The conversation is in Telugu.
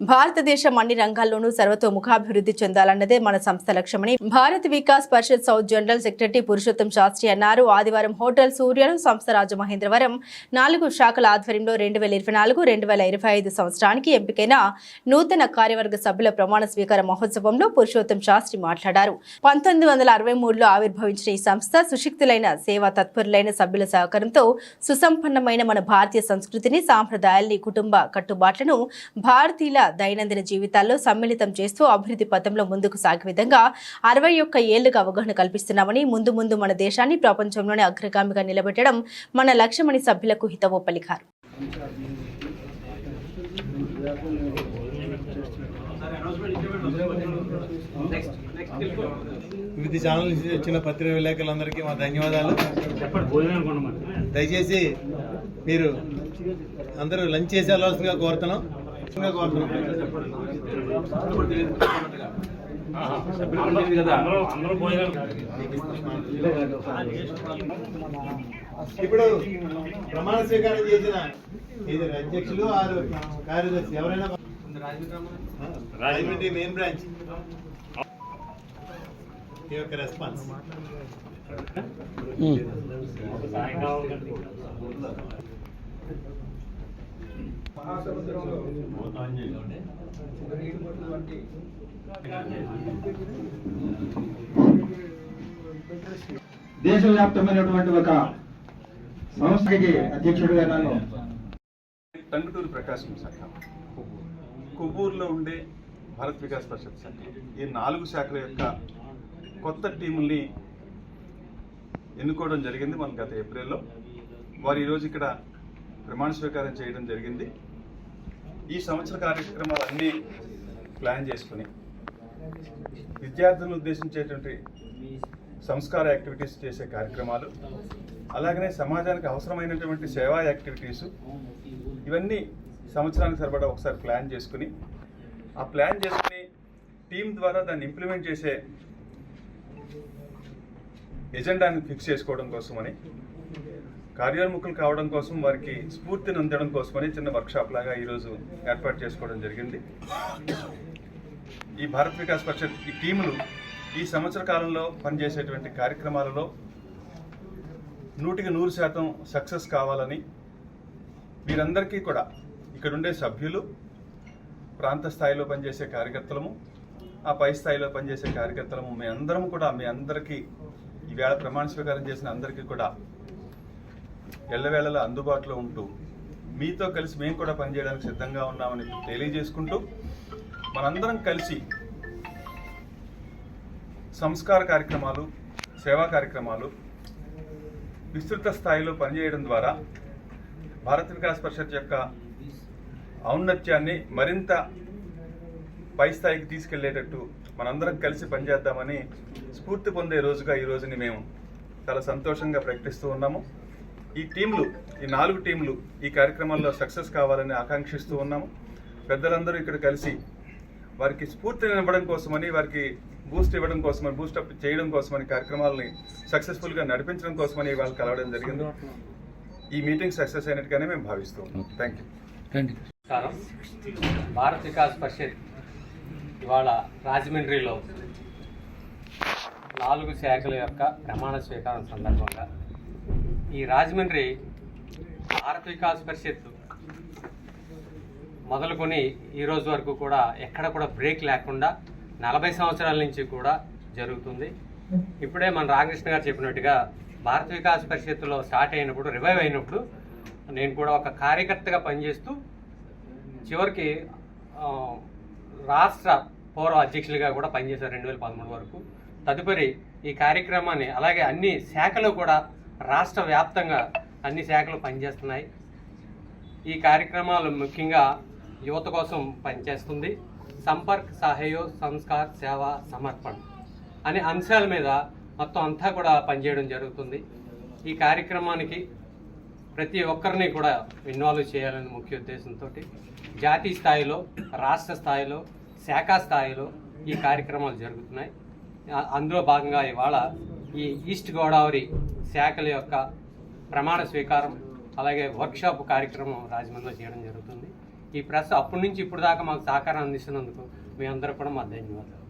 భారతదేశం అన్ని రంగాల్లోనూ సర్వతోముఖాభివృద్ధి చెందాలన్నదే మన సంస్థ లక్ష్యమని Bharat Vikas Parishad south general secretary Purushottam Shastri అన్నారు. ఆదివారం హోటల్ సూర్యను సంస్థ రాజమహేంద్రవరం నాలుగు శాఖల ఆధ్వర్యంలో రెండు వేల ఇరవై నాలుగు రెండు వేల ఇరవై ఐదు సంవత్సరానికి ఎంపికైన నూతన కార్యవర్గ సభ్యుల ప్రమాణ స్వీకార మహోత్సవంలో పురుషోత్తం శాస్త్రి మాట్లాడారు. పంతొమ్మిది వందల అరవై మూడులో ఆవిర్భవించిన ఈ సంస్థ సుశిక్తులైన సేవా తత్పరులైన సభ్యుల సహకారంతో సుసంపన్నమైన మన భారతీయ సంస్కృతిని సాంప్రదాయాల్ని కుటుంబ కట్టుబాట్లను భారతీయుల దైనందిన జీవితాల్లో సమ్మిళితం చేస్తూ అభివృద్ధి పథంలో ముందుకు సాగే విధంగా అరవై ఒక్క ఏళ్ళుగా అవగాహన కల్పిస్తున్నామని ముందు ముందు మన దేశాన్ని ప్రపంచంలోనే అగ్రగామిగా నిలబెట్టడం మన లక్ష్యమని సభ్యులకు హితవో పలికారు. వివిధ ఛానల్ నుంచి వచ్చిన పత్రిక విలేకరులందరికీ మా ధన్యవాదాలు. దయచేసి మీరు అందరూ లంచ్ చేసి వెళ్ళవలసిందిగా కోరుతున్నాం. ఇప్పుడు ప్రమాణ స్వీకారం చేసిన ఇది అధ్యక్షులు ఆరు కార్యదర్శి ఎవరైనా రాజమండ్రి మెయిన్ బ్రాంచ్. ఈ యొక్క రెస్పాన్స్. సాయంకాలం దేశవ్యాప్తమైనటువంటి ఒక సంస్థకి అధ్యక్షుడిగా నన్ను టంగుటూరు ప్రకాశం శాఖ. కొవ్వూరులో ఉండే భారత్ వికాస్ పరిషత్ శాఖ. ఈ నాలుగు శాఖల యొక్క కొత్త టీముల్ని ఎన్నుకోవడం జరిగింది మన గత ఏప్రిల్లో. వారు ఈరోజు ఇక్కడ ప్రమాణ స్వీకారం చేయడం జరిగింది. ఈ సంవత్సర కార్యక్రమాలన్నీ ప్లాన్ చేసుకుని విద్యార్థులను ఉద్దేశించేటువంటి సంస్కార యాక్టివిటీస్ చేసే కార్యక్రమాలు అలాగనే సమాజానికి అవసరమైనటువంటి సేవా యాక్టివిటీస్ ఇవన్నీ సంవత్సరానికి సరిపడా ఒకసారి ప్లాన్ చేసుకుని ఆ ప్లాన్ చేసుకుని టీం ద్వారా దాన్ని ఇంప్లిమెంట్ చేసే ఎజెండాని ఫిక్స్ చేసుకోవడం కోసమని కార్యోన్ముఖులు కావడం కోసం వారికి స్ఫూర్తిని అందడం కోసమని చిన్న వర్క్షాప్ లాగా ఈరోజు ఏర్పాటు చేసుకోవడం జరిగింది. ఈ భారత్ వికాస్ పరిషత్ ఈ టీములు ఈ సంవత్సర కాలంలో పనిచేసేటువంటి కార్యక్రమాలలో నూటికి నూరు శాతం సక్సెస్ కావాలని వీరందరికీ కూడా ఇక్కడుండే సభ్యులు ప్రాంత స్థాయిలో పనిచేసే కార్యకర్తలము ఆ పై స్థాయిలో పనిచేసే కార్యకర్తలము మీ అందరం కూడా మీ అందరికీ ఈవేళ ప్రమాణ స్వీకారం చేసిన అందరికీ కూడా ఎల్లవేళలా అందుబాటులో ఉంటూ మీతో కలిసి మేము కూడా పనిచేయడానికి సిద్ధంగా ఉన్నామని తెలియజేసుకుంటూ మనందరం కలిసి సంస్కార కార్యక్రమాలు సేవా కార్యక్రమాలు విస్తృత స్థాయిలో పనిచేయడం ద్వారా భారత్ వికాస్ పరిషత్ యొక్క ఔన్నత్యాన్ని మరింత పై స్థాయికి తీసుకెళ్ళేటట్టు మనందరం కలిసి పనిచేద్దామని స్ఫూర్తి పొందే రోజుగా ఈ రోజుని మేము చాలా సంతోషంగా ప్రకటిస్తూ ఉన్నాము. ఈ టీంలు ఈ నాలుగు టీంలు ఈ కార్యక్రమాల్లో సక్సెస్ కావాలని ఆకాంక్షిస్తూ ఉన్నాము. పెద్దలందరూ ఇక్కడ కలిసి వారికి స్ఫూర్తిని ఇవ్వడం కోసమని వారికి బూస్ట్ ఇవ్వడం కోసమని బూస్ట్ అప్ చేయడం కోసమని కార్యక్రమాలని సక్సెస్ఫుల్గా నడిపించడం కోసమని వాళ్ళు కలవడం జరిగింది. ఈ మీటింగ్ సక్సెస్ అయినట్టుగానే మేము భావిస్తూ ఉన్నాం. థ్యాంక్ యూ భారత్ వికాస్ పరిషత్ ఇవాళ రాజమండ్రిలో నాలుగు శాఖల యొక్క ప్రమాణ స్వీకారం సందర్భంగా ఈ రాజమండ్రి భారత వికాస్ పరిషత్ మొదలుకొని ఈరోజు వరకు కూడా ఎక్కడ కూడా బ్రేక్ లేకుండా నలభై సంవత్సరాల నుంచి కూడా జరుగుతుంది. ఇప్పుడే మన రామకృష్ణ గారు చెప్పినట్టుగా భారత వికాస్ పరిషత్తులో స్టార్ట్ అయినప్పుడు రివైవ్ అయినప్పుడు నేను కూడా ఒక కార్యకర్తగా పనిచేస్తూ చివరికి రాష్ట్ర పౌర అధ్యక్షులుగా కూడా పనిచేశారు రెండు వేల పదమూడు వరకు. తదుపరి ఈ కార్యక్రమాన్ని అలాగే అన్ని శాఖలు కూడా రాష్ట్ర వ్యాప్తంగా అన్ని శాఖలు పనిచేస్తున్నాయి. ఈ కార్యక్రమాలు ముఖ్యంగా యువత కోసం పనిచేస్తుంది. సంపర్క్ సహయోగ్ సంస్కార్ సేవ సమర్పణ అనే అంశాల మీద మొత్తం అంతా కూడా పనిచేయడం జరుగుతుంది. ఈ కార్యక్రమానికి ప్రతి ఒక్కరిని కూడా ఇన్వాల్వ్ చేయాలని ముఖ్య ఉద్దేశంతో జాతీయ స్థాయిలో రాష్ట్ర స్థాయిలో శాఖా స్థాయిలో ఈ కార్యక్రమాలు జరుగుతున్నాయి. అందులో భాగంగా ఇవాళ ఈ ఈస్ట్ గోదావరి శాఖల యొక్క ప్రమాణ స్వీకారం అలాగే వర్క్షాప్ కార్యక్రమం రాజమండ్రిలో చేయడం జరుగుతుంది. ఈ ప్రెస్ అప్పటి నుంచి ఇప్పుడు దాకా మాకు సహకారం అందిస్తున్నందుకు మీ అందరూ కూడా మా ధన్యవాదాలు.